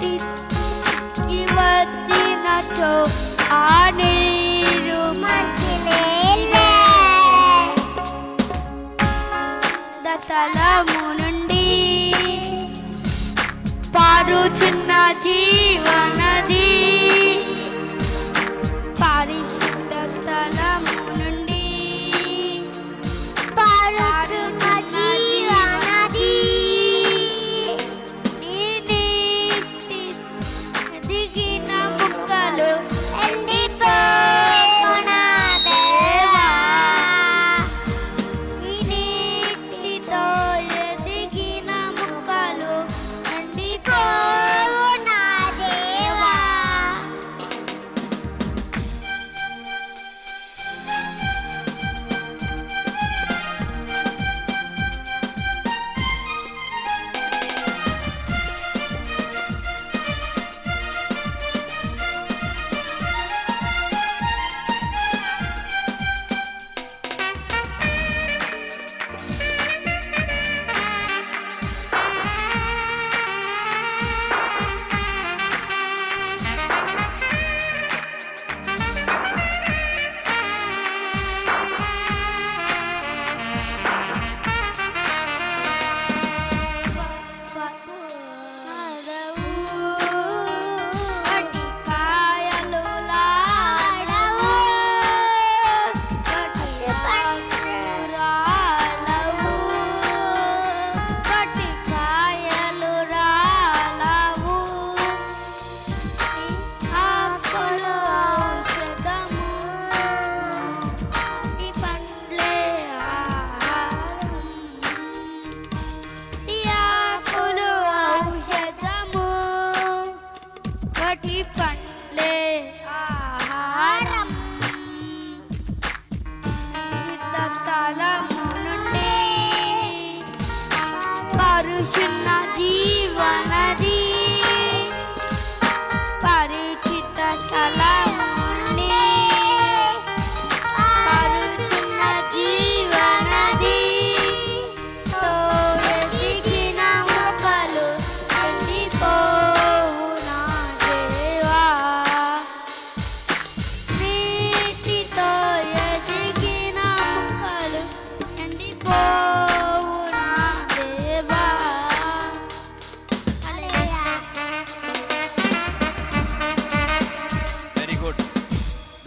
నీటి వచ్చినచో ఆ నీరు దశలము నుండి పారుచున్న జీవనది.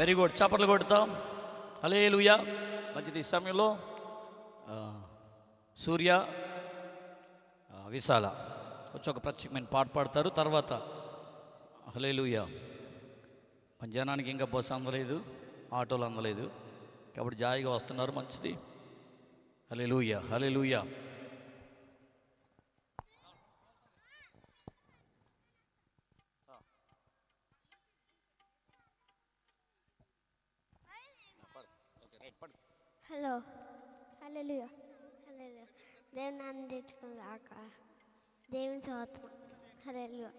వెరీ గుడ్ చప్పట్లు కొడతాం. హలే లూయా మంచిది ఈ సమయంలో సూర్య విశాల. వచ్చి ఒక ప్రత్యేకమైన పాట పాడతారు. తర్వాత హలే లూయా మధ్యాహ్నానికి జనానికి ఇంకా బస్సు అందలేదు ఆటోలు అందలేదు. కాబట్టి జాయిగా వస్తున్నారు మంచిది హలే లూయా హలే లూయా హలో. హలో హలో దేవుని అందించుకున్నాక దేవుని సోత్రం హలో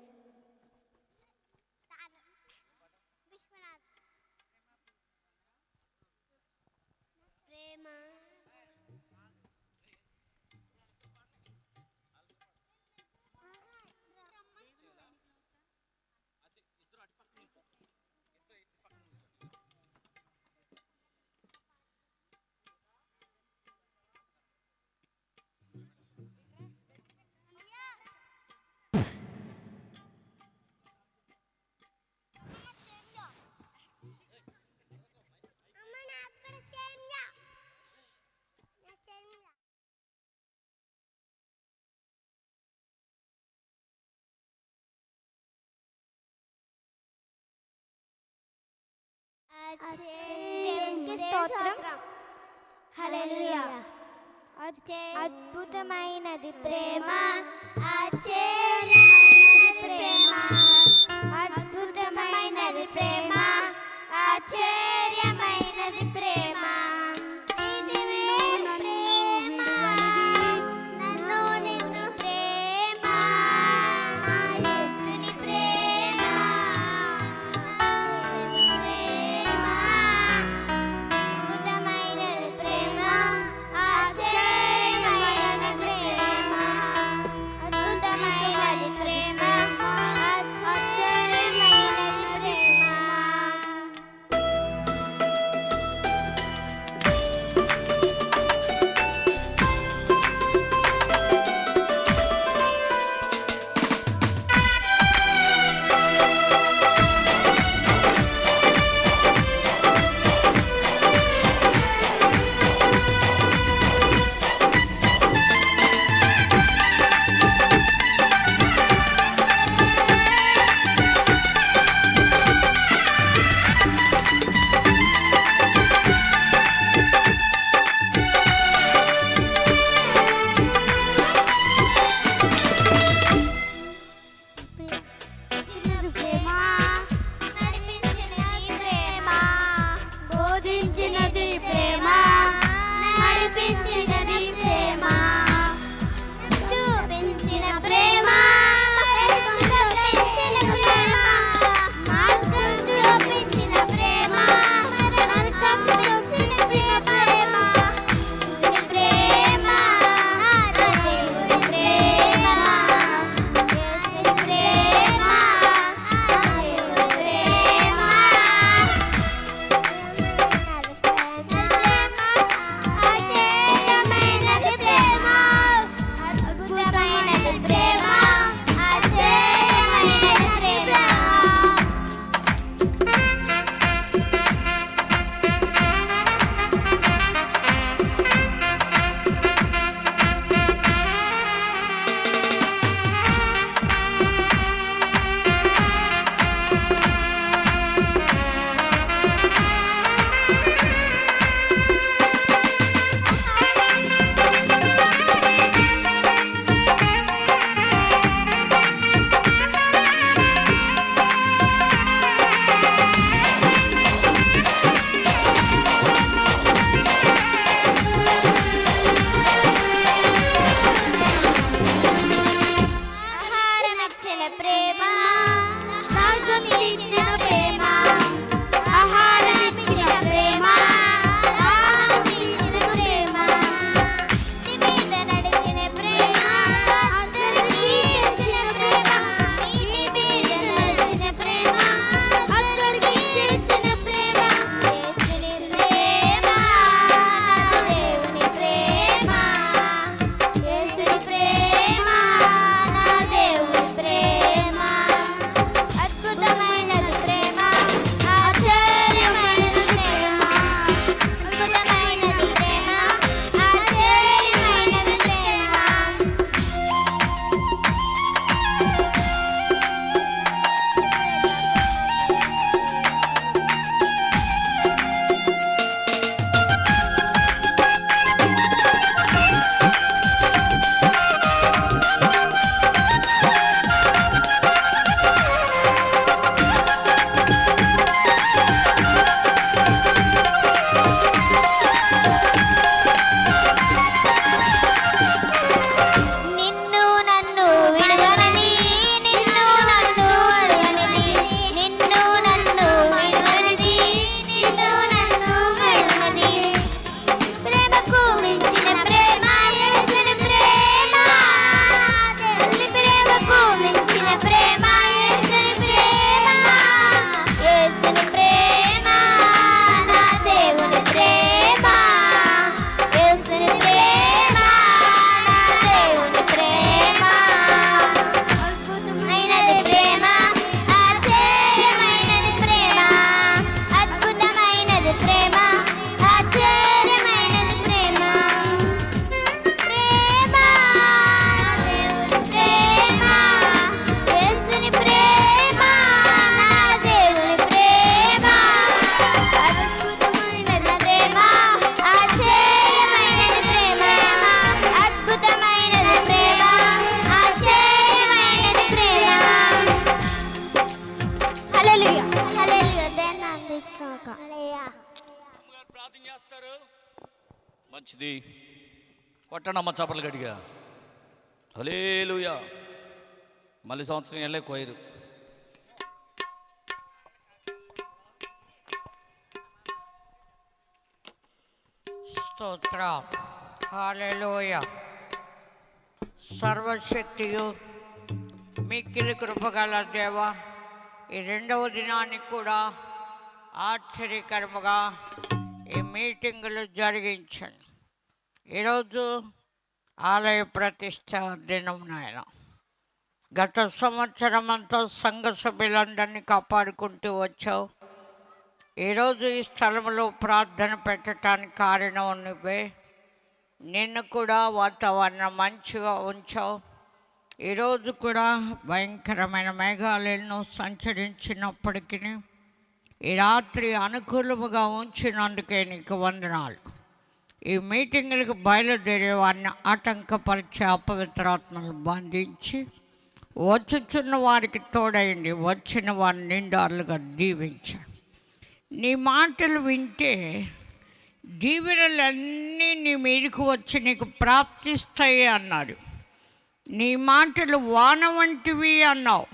దేవునికి స్తోత్రం. హల్లెలూయా. అద్భుతమైనది ప్రేమ. ఆశ్చర్యమైనది ప్రేమ. కొట్టండి అమ్మ చప్పలు గడిగా హలేలుయా మళ్ళీ సంవత్సరం వెళ్ళే కోయరు స్తోత్ర. హాలేలోయ సర్వశక్తియు మిక్కిలి కృపగల దేవ ఈ రెండవ దినానికి కూడా ఆశ్చర్యకరముగా ఈ మీటింగులు జరిగించండి. ఈరోజు ఆలయ ప్రతిష్ట దినం నాయన. గత సంవత్సరం అంతా సంఘ సభ్యులందరినీ కాపాడుకుంటూ వచ్చావు. ఈరోజు ఈ స్థలంలో ప్రార్థన పెట్టడానికి కారణం నువ్వే. నిన్ను కూడా వాతావరణం మంచిగా ఉంచావు. ఈరోజు కూడా భయంకరమైన మేఘాలను సంచరించినప్పటికీ ఈ రాత్రి అనుకూలముగా ఉంచినందుకే నీకు వందనాలు. ఈ మీటింగులకు బయలుదేరే వారిని ఆటంకపరిచే అపవిత్రాత్మలు బంధించి వచ్చుచున్న వారికి తోడయండి వచ్చిన వారిని నిండారులుగా దీవించండి నీ మాటలు వింటే దీవెనలన్నీ నీ మీదకు వచ్చి నీకు ప్రాప్తిస్తాయి అన్నాడు. నీ మాటలు వాన వంటివి అన్నావు.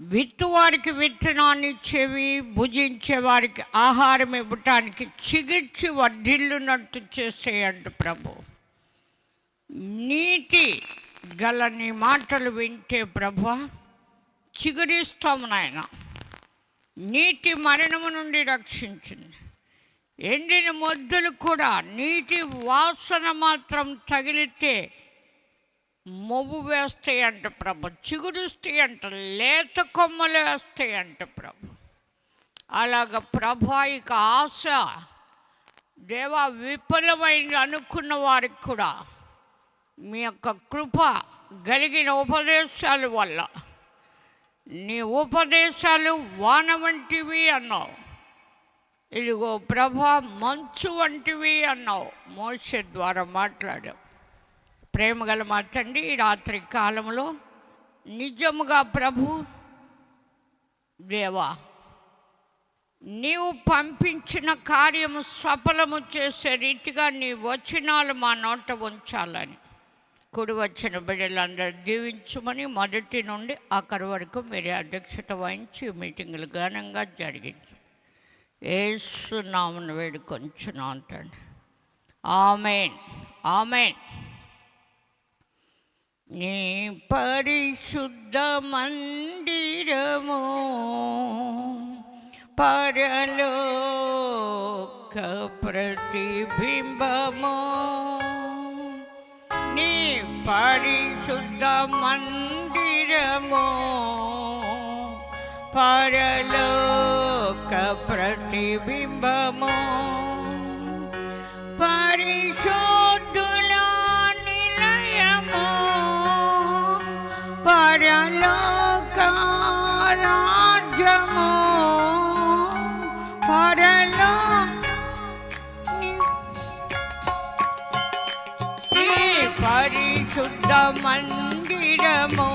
విత్తు వారికి విత్తనాన్ని ఇచ్చేవి భుజించే వారికి ఆహారం ఇవ్వటానికి చిగిర్చి వడ్డిల్లునట్టు చేసేయండి ప్రభు. నీతి గల నీ మాటలు వింటే ప్రభు చిగురిస్తాము నాయన. నీటి మరణము నుండి రక్షించింది ఎండిన మొద్దులు కూడా నీటి వాసన మాత్రం తగిలితే మొవ్వు వేస్తాయి అంట ప్రభు చిగురుస్తాయి అంట లేత కొమ్మలు వేస్తాయి అంట ప్రభు. అలాగ ప్రభాయిక ఆశ దేవా విఫలమైంది అనుకున్న వారికి కూడా మీ యొక్క కృప కలిగిన ఉపదేశాల వల్ల నీ ఉపదేశాలు వాన వంటివి అన్నావు. ఇదిగో ప్రభా మంచు వంటివి అన్నావు. మోస ద్వారా మాట్లాడావు. ప్రేమగల మా తండ్రి రాత్రి కాలంలో నిజముగా ప్రభు దేవా నీవు పంపించిన కార్యము సఫలము చేసే రీతిగా నీ వచనాలు మా నోట ఉంచాలని కుడి వచ్చిన బిడ్డలందరూ దీవించమని మొదటి నుండి అక్కడి వరకు మీరు అధ్యక్షత వహించి మీటింగులు ఘనంగా జరిగించి. ఏసునామను వేడుకొంచున్నాను తండ్రి. ఆమెన్. ఆమెన్. నీ పరిశుద్ధ మందిరము పరలోక ప్రతిబింబము. నీ పరిశుద్ధ మందిరము పరలోక ప్రతిబింబము. పరిశుద్ధ పరిశుద్ధ మందిరము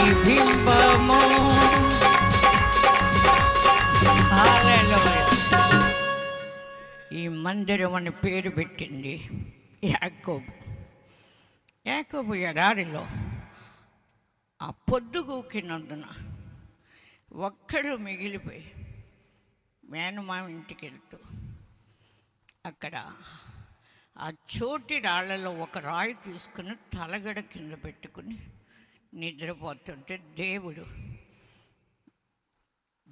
ప్రతిబింబము ఈ మందిరం అని పేరు పెట్టింది యాకోబు. యాకోబు ఎడారిలో ఆ పొద్దుగూకినందున ఒక్కడు మిగిలిపోయి మేనమామ ఇంటికి వెళ్తూ అక్కడ ఆ చోటి రాళ్ళలో ఒక రాయి తీసుకుని తలగడ కింద పెట్టుకుని నిద్రపోతుంటే దేవుడు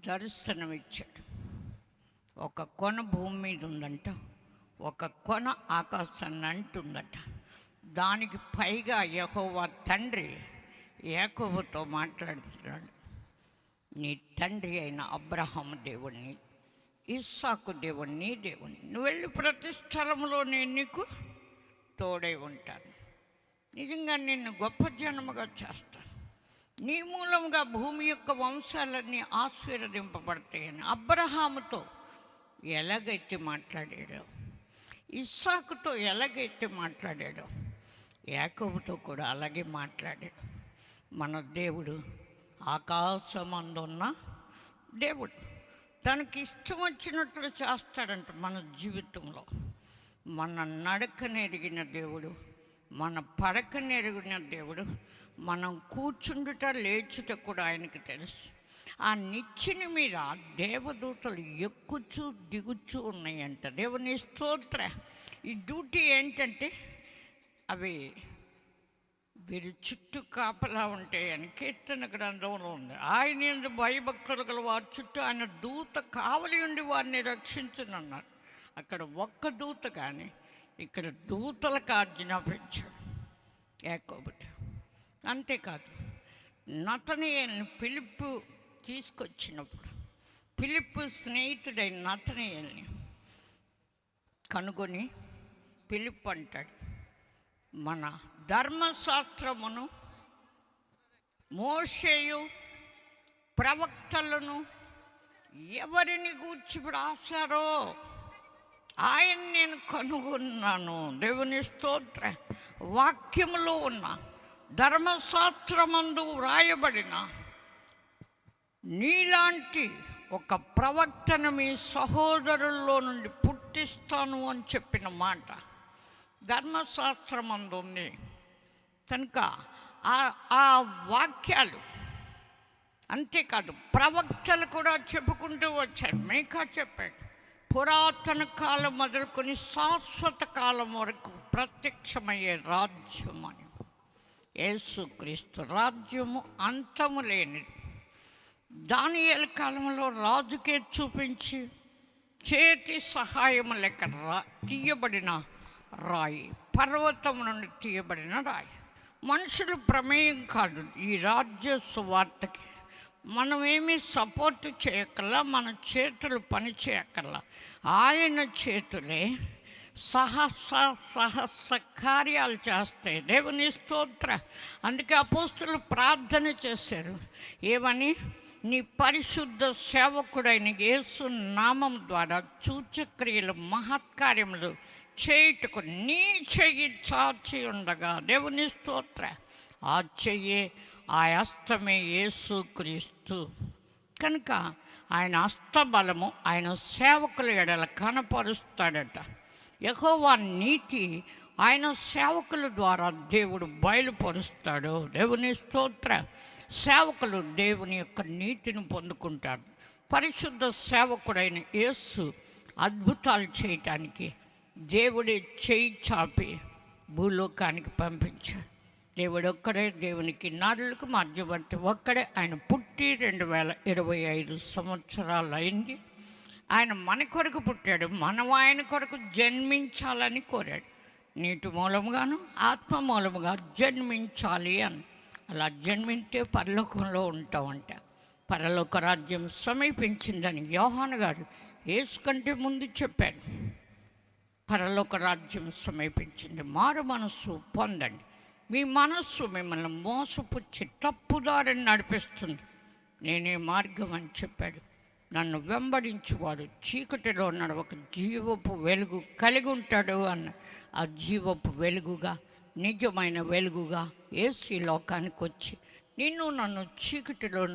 దర్శనం ఇచ్చాడు ఒక కొన భూమి మీద ఉందంట ఒక కొన ఆకాశాన్ని అంటుందట. దానికి పైగా యెహోవా తండ్రి యాకోబుతో మాట్లాడుతున్నాడు. నీ తండ్రి అయిన అబ్రహం దేవుణ్ణి ఇస్సాకు దేవుణ్ణి దేవుణ్ణి. నువ్వు వెళ్ళి ప్రతి స్థలంలో నేను నీకు తోడై ఉంటాను. నిజంగా నిన్ను గొప్ప జనముగా చేస్తాను. నీ మూలముగా భూమి యొక్క వంశాలన్నీ ఆశీర్వదింపబడతాయని అబ్రహాముతో ఎలాగైతే మాట్లాడాడో ఇస్సాకుతో ఎలాగైతే మాట్లాడాడో యాకోబుతో కూడా అలాగే మాట్లాడాడు. మన దేవుడు ఆకాశమందున్న దేవుడు. తనకి ఇష్టం వచ్చినట్లు చేస్తాడంట మన జీవితంలో. మన నడకనెరిగిన దేవుడు మన పడక ఎరిగిన దేవుడు మనం కూర్చుండుట లేచుట కూడా ఆయనకి తెలుసు. ఆ నిచ్చెన మీద దేవదూతలు ఎక్కుచూ దిగుచు ఉన్నాయంట. దేవుని స్తోత్ర. ఈ డ్యూటీ ఏంటంటే అవి వీరి చుట్టూ కాపలా ఉంటాయని కీర్తన గ్రంథంలో ఉంది. ఆయన ఎందు భయభక్తులు గల వారి చుట్టూ ఆయన దూత కావలి ఉండి వారిని రక్షించనన్నారు. అక్కడ ఒక్క దూత కానీ ఇక్కడ దూతలకు ఆజ్ఞాపించాడు యాకోబుట అంతేకాదు నతనీయుల్ని పిలుపు తీసుకొచ్చినప్పుడు పిలుపు స్నేహితుడైన నతనీయుల్ని కనుగొని పిలుపు అంటాడు మన ధర్మశాస్త్రమును మోషేయు ప్రవక్తలను ఎవరిని గూర్చి వ్రాసారో ఆయన నేను కనుగొన్నాను. దేవుని స్తోత్ర. వాక్యములో ఉన్న ధర్మశాస్త్రమందు వ్రాయబడిన నీలాంటి ఒక ప్రవక్తన మీ సహోదరుల్లో నుండి పుట్టిస్తాను అని చెప్పిన మాట ధర్మశాస్త్రమందు ఉంది. కనుక ఆ- ఆ వాక్యాలు అంతేకాదు ప్రవక్తలు కూడా చెప్పుకుంటూ వచ్చారు. మేకా చెప్పాడు. పురాతన కాలం మొదలుకొని శాశ్వత కాలం వరకు ప్రత్యక్షమయ్యే రాజ్యం అని. యేసుక్రీస్తు రాజ్యము అంతము లేనిది. దానియేల కాలంలో రాజుకే చూపించి చేతి సహాయం లెక్క రా తీయబడిన రాయి పర్వతం నుండి తీయబడిన రాయి. మనుషులు ప్రమేయం కాదు ఈ రాజ్య సువార్తకి. మనం సపోర్ట్ చేయక్కర్లా మన చేతులు పని చేయక్కర్లా. ఆయన చేతులే సహస సహస్ర కార్యాలు చేస్తాయి. దేవుని స్తోత్ర. అందుకే అపోస్తులు ప్రార్థన చేశారు. ఏమని? నీ పరిశుద్ధ సేవకుడైన యేసు నామం ద్వారా సూచక్రియలు మహత్కార్యములు చేయుటకు నీ చెయ్యి చాచి ఉండగా. దేవుని స్తోత్ర. ఆ చెయ్యే ఆ అస్తమే యేసు క్రీస్తు. కనుక ఆయన అస్తబలము ఆయన సేవకుల ఎడల కనపరుస్తాడట. ఎహోవా నీతి ఆయన సేవకుల ద్వారా దేవుడు బయలుపరుస్తాడు. దేవుని స్తోత్ర. సేవకులు దేవుని యొక్క నీతిని పొందుకుంటారు. పరిశుద్ధ సేవకుడైన యేసు అద్భుతాలు చేయటానికి దేవుడి చేయి చాపి భూలోకానికి పంపించాడు. దేవుడు ఒక్కడే దేవునికి నాడులకు మధ్యవర్తి ఒక్కడే. ఆయన పుట్టి రెండు వేల ఇరవై ఐదు సంవత్సరాలు అయింది. ఆయన మన కొరకు పుట్టాడు. మనం ఆయన కొరకు జన్మించాలని కోరాడు. నీటి మూలముగాను ఆత్మ మూలముగా జన్మించాలి అని. అలా జన్మింటే పరలోకంలో ఉంటామంట పరలోక రాజ్యం సమీపించిందని యోహాను గారు యేసు ముందు చెప్పాడు పరలోక రాజ్యం సమీపించింది. మారు మనస్సు పొందండి. మీ మనస్సు మిమ్మల్ని మోసపుచ్చి తప్పుదారిని నడిపిస్తుంది. నేనే మార్గం అని చెప్పాడు. నన్ను వెంబడించువాడు చీకటిలో నడవక జీవపు వెలుగు కలిగి ఉంటాడు అన్న ఆ జీవపు వెలుగుగా నిజమైన వెలుగుగా ఏసీ లోకానికి వచ్చి నిన్ను నన్ను చీకటిలో